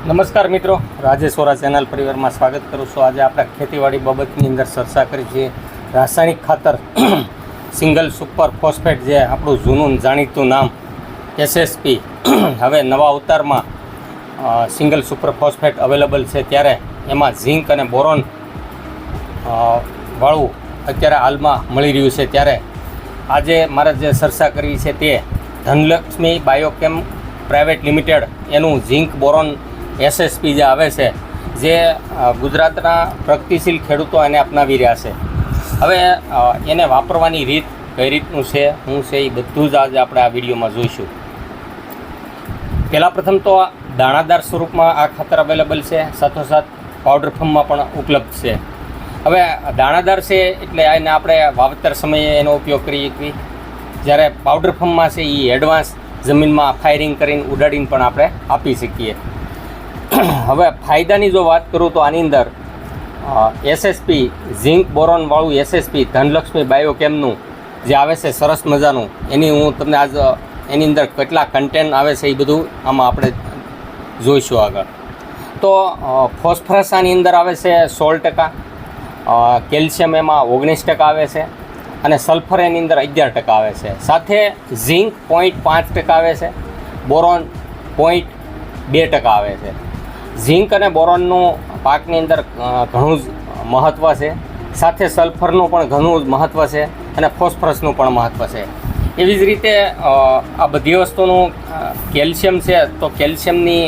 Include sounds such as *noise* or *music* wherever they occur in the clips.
નમસ્કાર મિત્રો રાજેશ્વરા વોરા ચેનલ પરિવારમાં સ્વાગત કરું છું. આજે આપણે ખેતીવાડી બાબતની અંદર ચર્ચા કરી છે. રાસાયણિક ખાતર, *clears throat* સિંગલ સુપર ફોસ્ફેટ જે આપણું જૂનું જાણીતું નામ એસએસપી. *clears throat* હવે નવા અવતારમાં સિંગલ સુપર ફોસ્ફેટ અવેલેબલ છે. ત્યારે એમાં ઝીંક અને બોરોન વાળું અત્યારે હાલમાં મળી રહ્યું છે. ત્યારે આજે મારે જે ચર્ચા કરવી છે તે ધનલક્ષ્મી બાયોકેમ પ્રાઇવેટ લિમિટેડ એનું ઝીંક, બોરોન એસએસપી જે આવે છે, જે ગુજરાતના પ્રગતિશીલ ખેડૂતો એને અપનાવી રહ્યા છે. હવે એને વાપરવાની રીત કઈ રીતનું છે, શું છે, એ બધું જ આજે આપણે આ વિડીયોમાં જોઈશું. પહેલાં પ્રથમ તો દાણાદાર સ્વરૂપમાં આ ખાતર અવેલેબલ છે, સાથોસાથ પાવડર ફોર્મમાં પણ ઉપલબ્ધ છે. હવે દાણાદાર છે એટલે એને આપણે વાવેતર સમયે એનો ઉપયોગ કરી શકીએ જ્યારે પાવડર ફોર્મમાં છે એ એડવાન્સ જમીનમાં ફાયરિંગ કરીને ઉડાડીને પણ આપણે આપી શકીએ. હવે ફાયદાની જો વાત કરું તો આની અંદર એસએસપી ઝિંક બોરોનવાળું એસએસપી ધનલક્ષ્મી બાયોકેમનું જે આવે છે સરસ મજાનું, એની હું તમને આજ એની અંદર કેટલા કન્ટેન્ટ આવે છે એ બધું આમાં આપણે જોઈશું આગળ. તો ફોસ્ફરસ આની અંદર આવે છે સોળ ટકા કેલ્શિયમ એમાં ઓગણીસ ટકા આવે છે અને સલ્ફર એની અંદર અગિયાર ટકા આવે છે. સાથે ઝિંક પોઈન્ટ પાંચ ટકા આવે છે, બોરોન પોઈન્ટ બે ટકા આવે છે. ઝિંક અને બોરોનનું પાકની અંદર ઘણું જ મહત્ત્વ છે. સાથે સલ્ફરનું પણ ઘણું જ મહત્ત્વ છે અને ફોસ્ફરસનું પણ મહત્ત્વ છે. એવી જ રીતે આ બધી વસ્તુનું કેલ્શિયમ છે, તો કેલ્શિયમની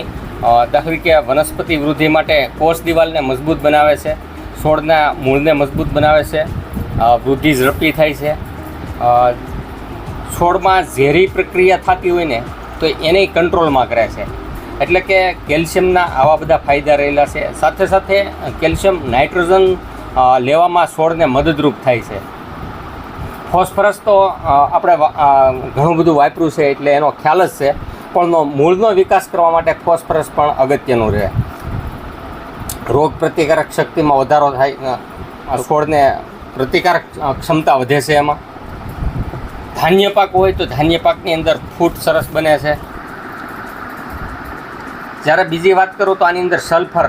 દાખલી કે વનસ્પતિ વૃદ્ધિ માટે કોષ દિવાલને મજબૂત બનાવે છે, છોડના મૂળને મજબૂત બનાવે છે વૃદ્ધિ ઝડપી થાય છે. છોડમાં ઝેરી પ્રક્રિયા થતી હોય ને, તો એને કંટ્રોલમાં કરે છે. એટલે કે કેલ્શિયમના આવા બધા ફાયદા રહેલા છે. સાથે સાથે કેલ્શિયમ નાઇટ્રોજન લેવામાં છોડને મદદરૂપ થાય છે. ફોસ્ફરસ તો આપણે ઘણું બધું વાપર્યું છે એટલે એનો ખ્યાલ જ છે. પણ મૂળનો વિકાસ કરવા માટે ફોસ્ફરસ પણ અગત્યનું રહે. રોગ પ્રતિકારક શક્તિમાં વધારો થાય છોડને પ્રતિકારક ક્ષમતા વધે છે એમાં. ધાન્ય પાક હોય તો ધાન્ય પાકની અંદર ફૂટ સરસ બને છે. જ્યારે બીજી વાત કરું તો આની અંદર સલ્ફર.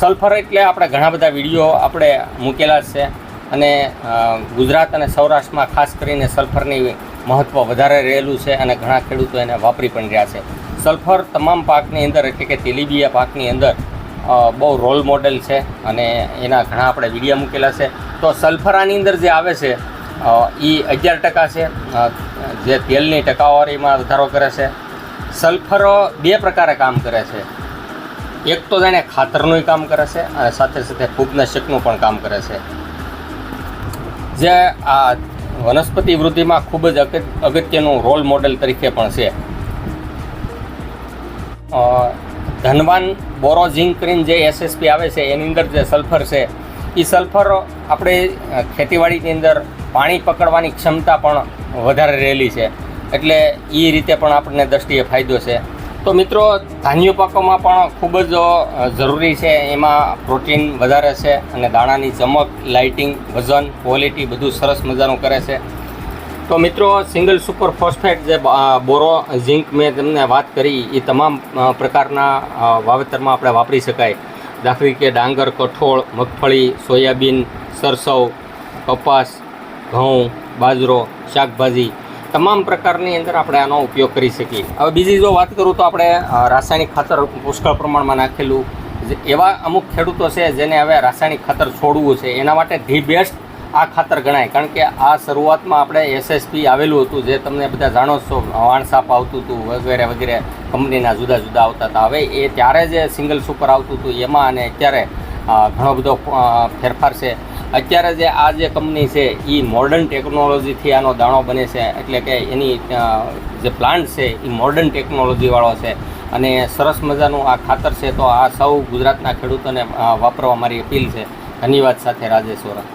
સલ્ફર એટલે આપણે ઘણા બધા વીડિયો આપણે મૂકેલા છે અને ગુજરાત અને સૌરાષ્ટ્રમાં ખાસ કરીને સલ્ફરની મહત્ત્વ વધારે રહેલું છે અને ઘણા ખેડૂતો એને વાપરી પણ રહ્યા છે. સલ્ફર તમામ પાકની અંદર એટલે કે તેલીબિયા પાકની અંદર બહુ રોલ મોડેલ છે અને એના ઘણા આપણે વીડિયો મૂકેલા છે. તો સલ્ફર આની અંદર જે આવે છે એ અગિયાર ટકા છે. જે તેલની ટકાવારીમાં વધારો કરે છે. સલ્ફર બે પ્રકારે કામ કરે છે. એક તો જાણે ખાતરનું કામ કરે છે અને સાથે સાથે ફૂગનાશકનું પણ કામ કરે છે. જે આ વનસ્પતિ વૃદ્ધિમાં ખૂબ જ અગત્ય- અગત્યનું રોલ મોડેલ તરીકે પણ છે. ધનવાન બોરોઝિંગ કરીને જે એસએસપી આવે છે, એની અંદર જે સલ્ફર છે એ સલ્ફર આપણે ખેતીવાડીની અંદર પાણી પકડવાની ક્ષમતા પણ વધારે રહેલી છે. એટલે એ રીતે પણ આપણને દ્રષ્ટિએ ફાયદો છે. તો મિત્રો, ધાન્ય પાકોમાં પણ ખૂબ જ જરૂરી છે. એમાં પ્રોટીન વધારે છે અને દાણાની ચમક, લાઇટિંગ, વજન, ક્વોલિટી બધું સરસ મજાનું કરે છે. તો મિત્રો, સિંગલ સુપર ફોસ્ફેટ જે બોરો, ઝીંક મેં તમને વાત કરી એ તમામ પ્રકારના વાવેતરમાં આપણે વાપરી શકાય. દાખલા તરીકે ડાંગર, કઠોળ, મગફળી, સોયાબીન, સરસવ, કપાસ, ઘઉં, બાજરો, શાકભાજી તમામ પ્રકારની અંદર આપણે આનો ઉપયોગ કરી શકીએ. હવે બીજી જો વાત કરું તો આપણે રાસાયણિક ખાતર પુષ્કળ પ્રમાણમાં નાખેલું. એવા અમુક ખેડૂતો છે જેને હવે રાસાયણિક ખાતર છોડવું છે, એના માટે ધી બેસ્ટ આ ખાતર ગણાય. કારણ કે આ શરૂઆતમાં આપણે એસએસપી આવેલું હતું, જે તમને બધા જાણો છો, વાણસાપ આવતું હતું, વગેરે વગેરે કંપનીના જુદા જુદા આવતા હતા. હવે એ ત્યારે જે સિંગલ સુપર આવતું હતું, એમાં અને અત્યારે ઘણો બધો ફેરફાર છે. અત્યારે જે આ જે કંપની છે એ મોડર્ન ટેકનોલોજીથી આનો દાણો બને છે. એટલે કે એની જે પ્લાન્ટ છે એ મોડર્ન ટેકનોલોજીવાળો છે. અને સરસ મજાનું આ ખાતર છે, તો આ સૌ ગુજરાતના ખેડૂતોને વાપરવા મારી અપીલ છે. ધન્યવાદ સાથે રાજેશ વોરા.